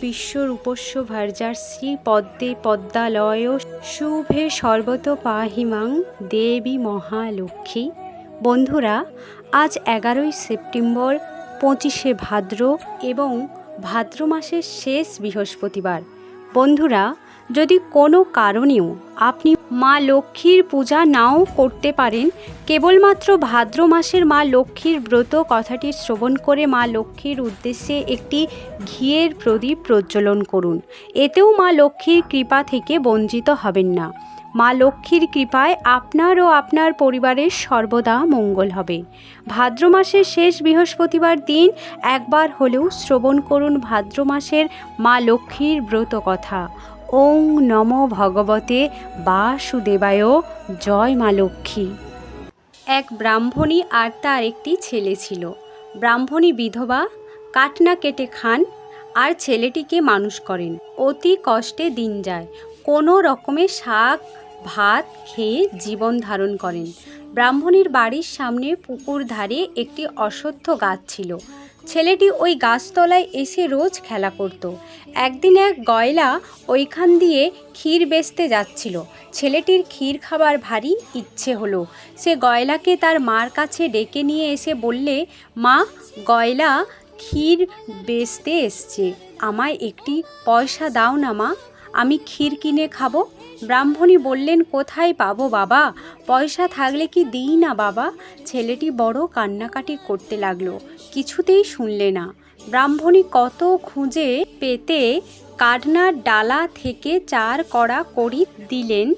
বিশ্বরূপস্য ভার্যার শ্রী পদ্মে পদ্মালয় শুভে সর্বত পাহিমাং দেবী মহালক্ষ্মী। বন্ধুরা, আজ এগারোই সেপ্টেম্বর, পঁচিশে ভাদ্র এবং ভাদ্র মাসের শেষ বৃহস্পতিবার। বন্ধুরা যদি কোনো কারণেও আপনি মা লক্ষ্মীর পূজা নাও করতে পারেন, কেবলমাত্র ভাদ্র মাসের মা লক্ষ্মীর ব্রত কথাটি শ্রবণ করে মা লক্ষ্মীর উদ্দেশ্যে একটি ঘিয়ের প্রদীপ প্রজ্বলন করুন। এতেও মা লক্ষ্মীর কৃপা থেকে বঞ্চিত হবেন না। মা লক্ষ্মীর কৃপায় আপনার ও আপনার পরিবারের সর্বদা মঙ্গল হবে। ভাদ্র মাসের শেষ বৃহস্পতিবার দিন একবার হলেও শ্রবণ করুন ভাদ্র মাসের মা লক্ষ্মীর ব্রত কথা। ওং নম ভগবতে বাসুদেবায়, জয় মা লক্ষ্মী। এক ব্রাহ্মণী আর তার একটি ছেলে ছিল। ব্রাহ্মণী বিধবা, কাটনা কেটে খান, আর ছেলেটিকে মানুষ করেন। অতি কষ্টে দিন যায়। কোনো রকমে শাক, ভাত খেয়ে জীবন ধারণ করেন। ব্রাহ্মণীর বাড়ির সামনে পুকুর ধারে একটি অশ্বত্থ গাছ ছিল। ছেলেটি ওই গাছতলায় এসে রোজ খেলা করত। একদিন এক গয়লা ওইখান দিয়ে ক্ষীর বেচতে যাচ্ছিল। ছেলেটির ক্ষীর খাবার ভারী ইচ্ছে হলো। সে গয়লাকে তার মার কাছে ডেকে নিয়ে এসে বললে, মা, গয়লা ক্ষীর বেচতে এসছে। আমায় একটি পয়সা দাও না মা, আমি ক্ষীর কিনে খাব। ব্রাহ্মণী বললেন, কোথায় পাবো বাবা? পয়সা থাকলে কি দিই না বাবা? ছেলেটি বড় কান্নাকাটি করতে লাগল, কিছুতেই শুনলে না। ব্রাহ্মণী কত খুঁজে পেতে কাটনার ডালা থেকে চার কড়া কড়ি দিলেন।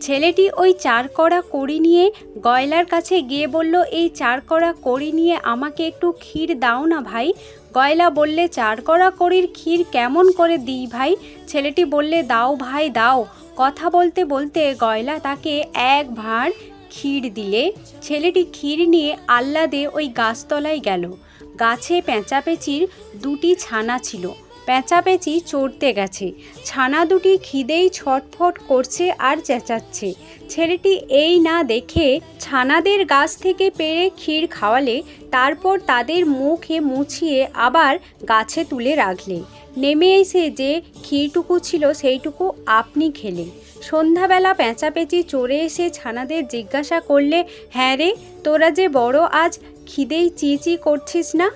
ছেলেটি ওই চার কড়া কড়ি নিয়ে গয়লার কাছে গিয়ে বলল, এই চার কড়া কড়ি নিয়ে আমাকে একটু ক্ষীর দাও না ভাই গয়লা বললে, চার করা করির ক্ষীর কেমন করে দিই ভাই? ছেলেটি বললে, দাও ভাই, দাও। কথা বলতে বলতে গয়লা তাকে এক ভাঁড় ক্ষীর দিলে। ছেলেটি ক্ষীর নিয়ে আহ্লাদে ওই গাছতলায় গেল। গাছে পেঁচাপেচির দুটি ছানা ছিল। পেঁচাপেচি চড়তে গেছে। ছানা দুটি খিদেই ছটফট করছে আর চেঁচাচ্ছে। ছেলেটি এই না দেখে ছানাদের গাছ থেকে পেরে ক্ষীর খাওয়ালে, তারপর তাদের মুখে মুছিয়ে আবার গাছে তুলে রাখলে। নেমে এসে যে ক্ষীরটুকু ছিল সেইটুকু আপনি খেলে। সন্ধ্যাবেলা পেঁচাপেচি চড়ে এসে ছানাদের জিজ্ঞাসা করলে হ্যাঁ রে, তোরা যে বড় আজ, খিদেই চিচি করছিস না?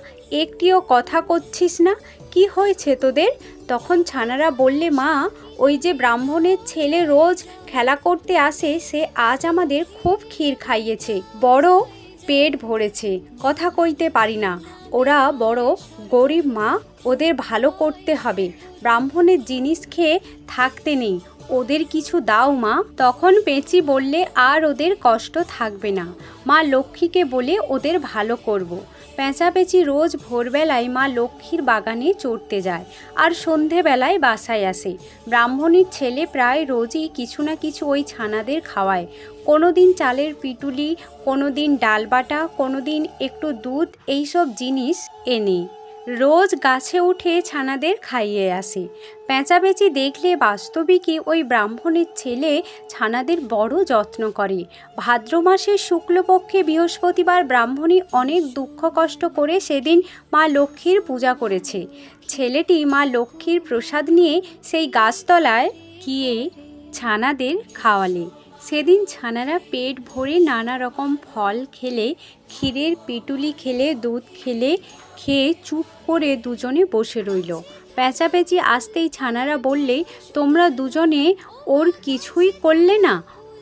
একটিও কথা করছিস না? কি হয়েছে তোদের? তখন ছানারা বললে, মা, ওই যে ব্রাহ্মণের ছেলে রোজ খেলা করতে আসে, সে আজ আমাদের খুব ক্ষীর খাইয়েছে, বড় পেট ভরেছে, কথা কইতে পারি না। ওরা বড় গরিব মা, ওদের ভালো করতে হবে। ব্রাহ্মণের জিনিস খেয়ে থাকতে নেই ওদের কিছু দাও মা। তখন পেঁচি বললে, আর ওদের কষ্ট থাকবে না। মা লক্ষ্মীকে বলে, ওদের ভালো করব। পেঁচাপেচি রোজ ভোরবেলায় মা লক্ষ্মীর বাগানে চড়তে যায় আর সন্ধেবেলায় বাসায় আসে। ব্রাহ্মণীর ছেলে প্রায় রোজই কিছু না কিছু ওই ছানাদের খাওয়ায়। কোনো দিন চালের পিটুলি কোনো দিন ডাল বাটা কোনো দিন একটু দুধ, এইসব জিনিস এনে। রোজ গাছে উঠে ছানাদের খাইয়ে আসে। পেঁচাপেচি দেখলে বাস্তবিকই ওই ব্রাহ্মণের ছেলে ছানাদের বড় যত্ন করে। ভাদ্র মাসের শুক্লপক্ষে বৃহস্পতিবার ব্রাহ্মণী অনেক দুঃখ কষ্ট করে সেদিন মা লক্ষ্মীর পূজা করেছে। ছেলেটি মা লক্ষ্মীর প্রসাদ নিয়ে সেই গাছতলায় গিয়ে ছানাদের খাওয়ালে। সেদিন ছানারা পেট ভরে নানা রকম ফল খেলে, ক্ষীরের পিটুলি খেলে, দুধ খেলে, খেয়ে চুপ করে দুজনে বসে রইল। পেঁচাপেচি আসতেই ছানারা বললে, তোমরা দুজনে ওর কিছুই করলে না?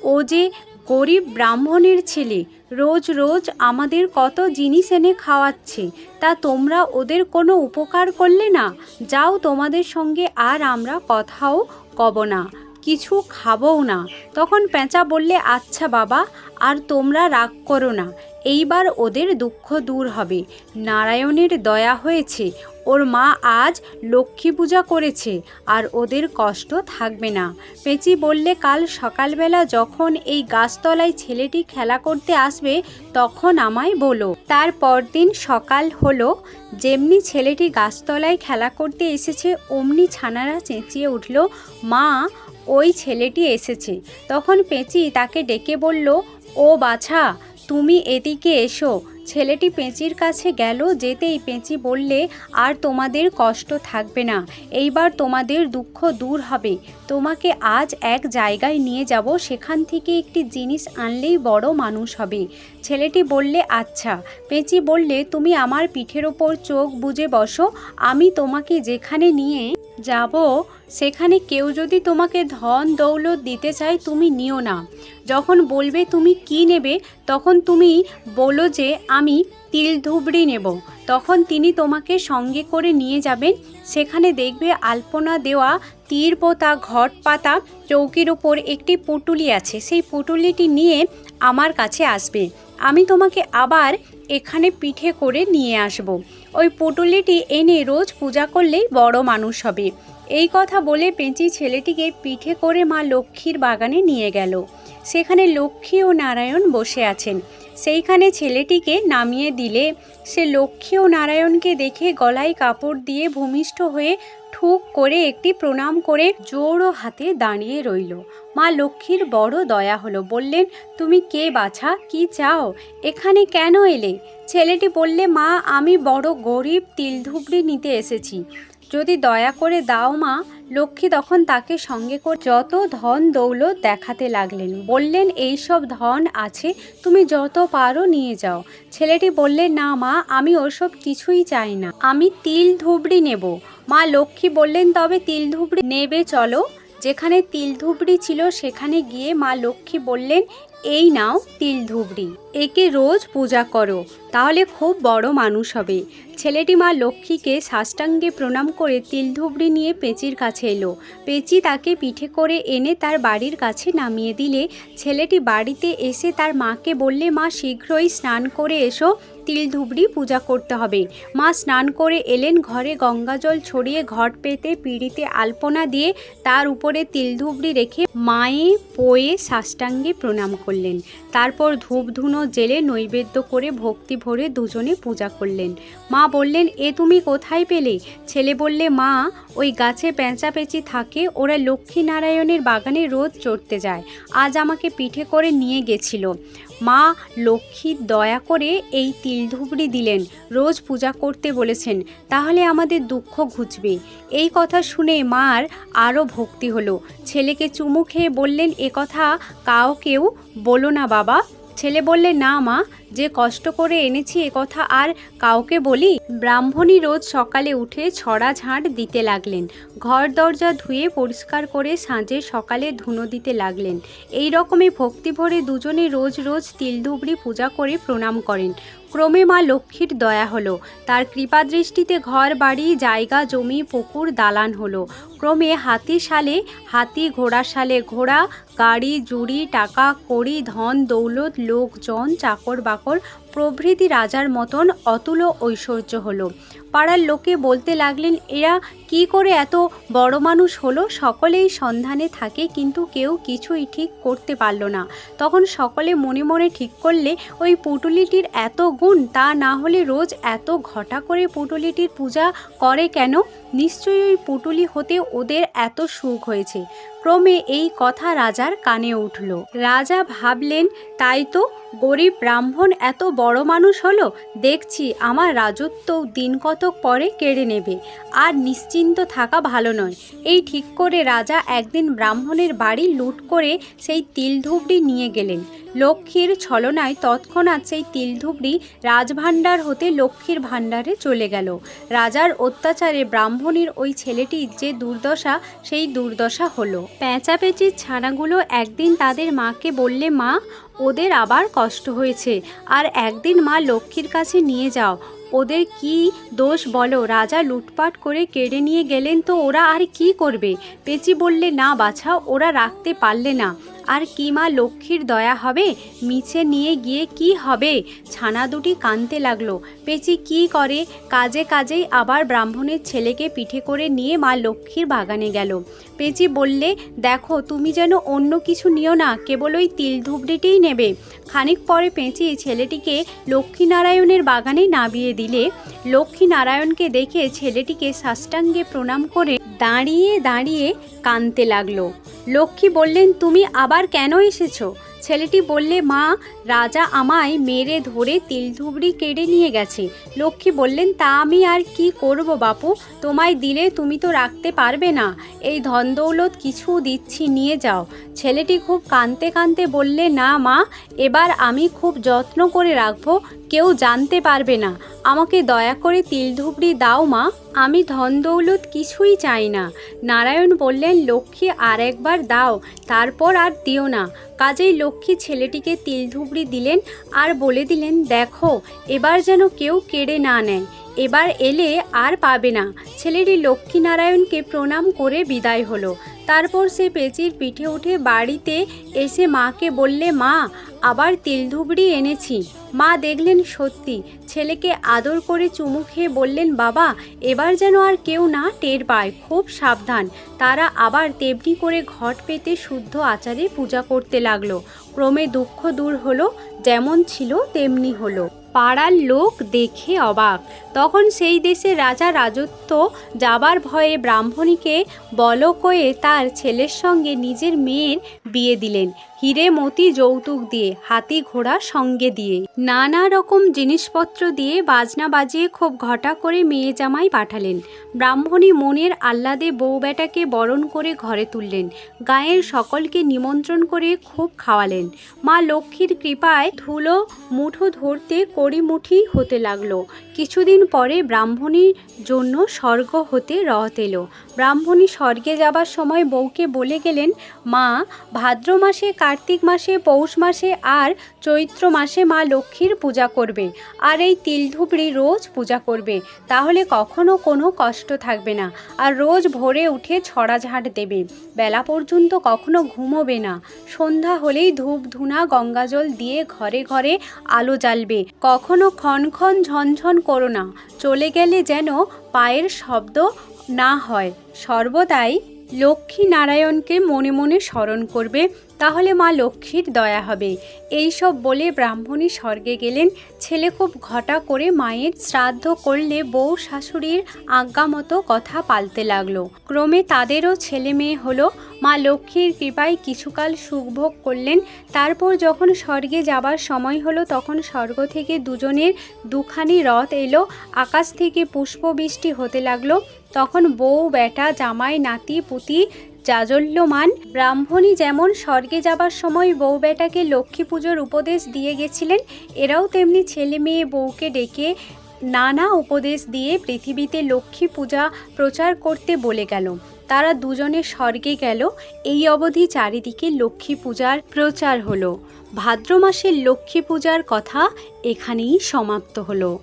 ও যে গরিব ব্রাহ্মণের ছেলে, রোজ রোজ আমাদের কত জিনিস এনে খাওয়াচ্ছে, তা তোমরা ওদের কোনো উপকার করলে না? যাও তোমাদের সঙ্গে আর আমরা কথাও কব না। কিছু খাবও না। তখন পেঁচা বললে আচ্ছা বাবা, আর তোমরা রাগ করো না। এইবার ওদের দুঃখ দূর হবে। নারায়ণের দয়া হয়েছে। ওর মা আজ লক্ষ্মী পূজা করেছে, আর ওদের কষ্ট থাকবে না। পেঁচি বললে, কাল সকালবেলা যখন এই গাছতলায় ছেলেটি খেলা করতে আসবে, তখন আমায় বলো। তার পরদিন সকাল হলো। যেমনি ছেলেটি গাছতলায় খেলা করতে এসেছে, অমনি ছানারা চেঁচিয়ে উঠল, মা ওই ছেলেটি এসেছে। তখন পেঁচি তাকে ডেকে বলল, ও বাছা, তুমি এদিকে এসো। ছেলেটি পেঁচির কাছে গেল, যেতেই পেঁচি বললে, আর তোমাদের কষ্ট থাকবে না, এইবার তোমাদের দুঃখ দূর হবে। তোমাকে আজ এক জায়গায় নিয়ে যাব, সেখান থেকে একটি জিনিস আনলেই বড় মানুষ হবে। ছেলেটি বললে আচ্ছা। পেঁচি বললে, তুমি আমার পিঠের ওপর চোখ বুজে বসো, আমি তোমাকে যেখানে নিয়ে যাব, সেখানে কেউ যদি তোমাকে ধন দৌলত দিতে চায়, তুমি নিও না। যখন বলবে তুমি কি নেবে, তখন তুমি বলো যে, আমি তিল ধুবড়ি নেব। তখন তিনি তোমাকে সঙ্গে করে নিয়ে যাবেন। সেখানে দেখবে আলপনা দেওয়া তীর পোতা ঘট পাতা চৌকির ওপর একটি পুটুলি আছে। সেই পুটুলিটি নিয়ে আমার কাছে আসবে। আমি তোমাকে আবার এখানে পিঠে করে নিয়ে আসব। ওই পুটুলিটি এনে রোজ পূজা করলেই বড় মানুষ হবে। এই কথা বলে পেঁচি ছেলেটিকে পিঠে করে মা লক্ষ্মীর বাগানে নিয়ে গেল। সেখানে লক্ষ্মী ও নারায়ণ বসে আছেন। সেইখানে ছেলেটিকে নামিয়ে দিলে। সে লক্ষ্মী ও নারায়ণকে দেখে গলায় কাপড় দিয়ে ভূমিষ্ঠ হয়ে ঠুক করে একটি প্রণাম করে জোড়ো হাতে দাঁড়িয়ে রইল। মা লক্ষ্মীর বড় দয়া হলো, বললেন, তুমি কে বাছা? কি চাও? এখানে কেন এলে? ছেলেটি বললে, মা, আমি বড় গরিব তিলধুবড়ি নিতে এসেছি। যদি দয়া করে দাও মা, লক্ষ্মী তখন তাকে সঙ্গে করে যত ধন দৌলত দেখাতে লাগলেন। বললেন এইসব ধন আছে, তুমি যত পারো নিয়ে যাও। ছেলেটি বললেন, না মা, আমি ওসব কিছুই চাই না, আমি তিল ধুবড়ি নেব। মা লক্ষ্মী বললেন, তবে তিল ধুবড়ি নেবে, চলো। যেখানে তিল ধুবড়ি ছিল, সেখানে গিয়ে মা লক্ষ্মী বললেন, এই নাও তিল ধুবড়ি, একে রোজ পূজা করো। তাহলে খুব বড় মানুষ হবে। ছেলেটি মা লক্ষ্মীকে সাষ্টাঙ্গে প্রণাম করে তিলধুবড়ি নিয়ে পেঁচির কাছে এলো। পেঁচি তাকে পিঠে করে এনে তার বাড়ির কাছে নামিয়ে দিলে। ছেলেটি বাড়িতে এসে তার মাকে বললে, মা, শীঘ্রই স্নান করে এসো, তিলধুবড়ি পূজা করতে হবে। মা স্নান করে এলেন, ঘরে গঙ্গাজল ছড়িয়ে ঘট পেতে পিড়িতে আলপনা দিয়ে তার উপরে তিলধুবড়ি রেখে মায়ে পোয়ে সাষ্টাঙ্গে প্রণাম করলেন। তারপর ধূপ ধুনো জেলে নৈবেদ্য করে ভক্তি ভরে দুজনে পূজা করলেন। মা বললেন, এ তুমি কোথায় পেলে? ছেলে বললে, মা, ওই গাছে পেঁচাপেঁচি থাকে, ওরা লক্ষ্মীনারায়ণের বাগানে রোজ চড়তে যায়। আজ আমাকে পিঠে করে নিয়ে গেছিল। মা লক্ষ্মীর দয়া করে এই তিলধুবড়ি দিলেন। রোজ পূজা করতে বলেছেন, তাহলে আমাদের দুঃখ ঘুচবে। এই কথা শুনে মার আরও ভক্তি হলো। ছেলেকে চুমু খেয়ে বললেন কথা কাউকেও বলো না বাবা। ছেলে বললে, না মা যে কষ্ট করে এনেছি এ কথা আর কাউকে বলি, ব্রাহ্মণী রোজ সকালে উঠে ছড়া ঝাঁট দিতে লাগলেন। ঘর দরজা ধুয়ে পরিষ্কার করে সাঁজে সকালে ধুনো দিতে লাগলেন। এই রকমই ভক্তি ভরে দুজনে রোজ রোজ তিলধুবড়ি পূজা করে প্রণাম করেন। ক্রমে মা লক্ষ্মীর দয়া হলো। তার কৃপাদৃষ্টিতে ঘর, বাড়ি, জায়গা, জমি, পুকুর দালান হলো। ক্রমে হাতি সালে হাতি ঘোড়া সালে ঘোড়া, গাড়ি, জুড়ি, টাকা, কড়ি, ধন, দৌলত, লোকজন চাকর বাকর Hall প্রভৃতি রাজার মতন অতুল ঐশ্বর্য হলো। পাড়ার লোকে বলতে লাগলেন, এরা কি করে এত বড় মানুষ হলো? সকলেই সন্ধানে থাকে, কিন্তু কেউ কিছুই ঠিক করতে পারল না। তখন সকলে মনে মনে ঠিক করলে, ওই পুটুলিটির এত গুণ, তা না হলে রোজ এত ঘটা করে পুটুলিটির পূজা করে কেন? নিশ্চয়ই ওই পুটুলি হতে ওদের এত সুখ হয়েছে। ক্রমে এই কথা রাজার কানে উঠল। রাজা ভাবলেন, তাই তো গরিব ব্রাহ্মণ এত বড় মানুষ হলো, দেখছি আমার রাজত্ব দিন কতক পরে কেড়ে নেবে। আর নিশ্চিন্ত থাকা ভালো নয়। এই ঠিক করে রাজা একদিন ব্রাহ্মণের বাড়ি লুট করে সেই তিল তিলধুবড়ি নিয়ে গেলেন। লক্ষ্মীর ছলনায় তৎক্ষণাৎ সেই তিলধুবড়ি রাজভাণ্ডার হতে লক্ষ্মীর ভাণ্ডারে চলে গেল। রাজার অত্যাচারে ব্রাহ্মণীর ওই ছেলেটির যে দুর্দশা, সেই দুর্দশা হলো। পেঁচাপেচির ছানাগুলো একদিন তাদের মাকে বললে, মা, ওদের আবার কষ্ট হয়েছে। আর একদিন মা লক্ষ্মীর কাছে নিয়ে যাও। ওদের কি দোষ বলো? রাজা লুটপাট করে কেড়ে নিয়ে গেলেন তো ওরা আর কি করবে? পেঁচি বললে, না বাছা, ওরা রাখতে পারলে না। আর কি মা লক্ষ্মীর দয়া হবে? মিছে নিয়ে গিয়ে কি হবে? ছানা দুটি কানতে লাগল। পেঁচি কি করে? কাজে কাজেই আবার ব্রাহ্মণের ছেলেকে পিঠে করে নিয়ে মা লক্ষ্মীর বাগানে গেল। পেঁচি বললে, দেখো, তুমি যেন অন্য কিছু নিও না, কেবল ওই তিল ধুবড়িটিই নেবে। খানিক পরে পেঁচি ছেলেটিকে লক্ষ্মীনারায়ণের বাগানে নামিয়ে দিলে। লক্ষ্মীনারায়ণকে দেখে ছেলেটিকে সাষ্টাঙ্গে প্রণাম করে দাঁড়িয়ে দাঁড়িয়ে কানতে লাগল। লক্ষ্মী বললেন, তুমি আবার কেন এসেছ? ছেলেটি বললে, মা, রাজা আমায় মেরে ধরে তিলধুবড়ি কেড়ে নিয়ে গেছে। লক্ষ্মী বললেন, তা আমি আর কি করব বাপু? তোমায় দিলে তুমি তো রাখতে পারবে না। এই ধন দৌলত কিছু দিচ্ছি, নিয়ে যাও। ছেলেটি খুব কাঁদতে কাঁদতে বললে, না মা, এবার আমি খুব যত্ন করে রাখব। কেউ জানতে পারবে না। আমাকে দয়া করে তিলধুবড়ি দাও মা, আমি ধন দৌলত কিছুই চাই না। নারায়ণ বললেন, লক্ষ্মী আর একবার দাও, তারপর আর দিও না। কাজেই লক্ষ্মী ছেলেটিকে তিলধুবড়ি দিলেন আর বলে দিলেন, দেখো, এবার যেন কেউ কেড়ে না নেয়। এবার এলে আর পাবে না। ছেলেটি লক্ষ্মীনারায়ণকে প্রণাম করে বিদায় হলো। তারপর সে পেঁচির পিঠে উঠে বাড়িতে এসে মাকে বললে, মা, আবার তিলধুবড়ি এনেছি। মা দেখলেন সত্যি, ছেলেকে আদর করে চুমু খেয়ে বললেন, বাবা, এবার যেন আর কেউ না টের পায়, খুব সাবধান। তারা আবার তেমনি করে ঘট পেতে শুদ্ধ আচারে পূজা করতে লাগল। ক্রমে দুঃখ দূর হলো, যেমন ছিল তেমনি হলো। পাড়ার লোক দেখে অবাক। তখন সেই দেশে রাজা রাজত্ব যাবার ভয়ে ব্রাহ্মণীকে বলকয়ে তার ছেলের সঙ্গে নিজের মেয়ের বিয়ে দিলেন। হিরে মতি যৌতুক দিয়ে, হাতি ঘোড়া সঙ্গে দিয়ে। নানা রকম জিনিসপত্র দিয়ে বাজনা বাজিয়ে খুব ঘটা করে মেয়ে জামাই পাঠালেন। ব্রাহ্মণী মনের আহ্লাদে বউ বেটাকে বরণ করে ঘরে তুললেন। গায়ের সকলকে নিমন্ত্রণ করে খুব খাওয়ালেন। মা লক্ষ্মীর কৃপায় ধুলো মুঠো ধরতে কড়িমুঠি হতে লাগল। কিছুদিন পরে ব্রাহ্মণীর জন্য স্বর্গ হতে রথ এলো। ব্রাহ্মণী স্বর্গে যাবার সময় বউকে বলে গেলেন, মা ভাদ্র মাসে কার্তিক মাসে, পৌষ মাসে আর চৈত্র মাসে মা লক্ষ্মীর পূজা করবে। আর এই তিলধুবড়ি রোজ পূজা করবে। তাহলে কখনো কোনো কষ্ট থাকবে না। আর রোজ ভোরে উঠে ছড়া ঝাঁট দেবে। বেলা পর্যন্ত কখনো ঘুমোবে না। সন্ধ্যা হলেই ধূপ, ধুনা, গঙ্গাজল দিয়ে ঘরে ঘরে আলো জ্বালবে। কখনো ক্ষণ ক্ষণ ঝনঝন করো না। চলে গেলে যেন পায়ের শব্দ না হয়। সর্বদাই লক্ষ্মী নারায়ণকে মনে মনে স্মরণ করবে। তাহলে মা লক্ষ্মীর দয়া হবে। এই সব বলে ব্রাহ্মণী স্বর্গে গেলেন। ছেলে খুব ঘটা করে মায়ের শ্রাদ্ধ করলে বউ শাশুড়ির আজ্ঞা মতো কথা পালতে লাগল। ক্রমে তাদেরও ছেলে মেয়ে হলো। মা লক্ষ্মীর কৃপায় কিছুকাল সুখভোগ করলেন। তারপর যখন স্বর্গে যাবার সময় হলো, তখন স্বর্গ থেকে দুজনের দুখানি রথ এলো। আকাশ থেকে পুষ্পবৃষ্টি হতে লাগল। তখন বউ, বেটা, জামাই, নাতি, পুতি জাজল্যমান ব্রাহ্মণী যেমন স্বর্গে যাবার সময় বউ বেটাকে লক্ষ্মী পুজোর উপদেশ দিয়ে গেছিলেন, এরাও তেমনি ছেলে মেয়ে বউকে ডেকে নানা উপদেশ দিয়ে পৃথিবীতে লক্ষ্মী পূজা প্রচার করতে বলে গেল। তারা দুজনে স্বর্গে গেল, এই অবধি চারিদিকে লক্ষ্মী পূজার প্রচার হলো। ভাদ্র মাসের লক্ষ্মী পূজার কথা এখানেই সমাপ্ত হলো।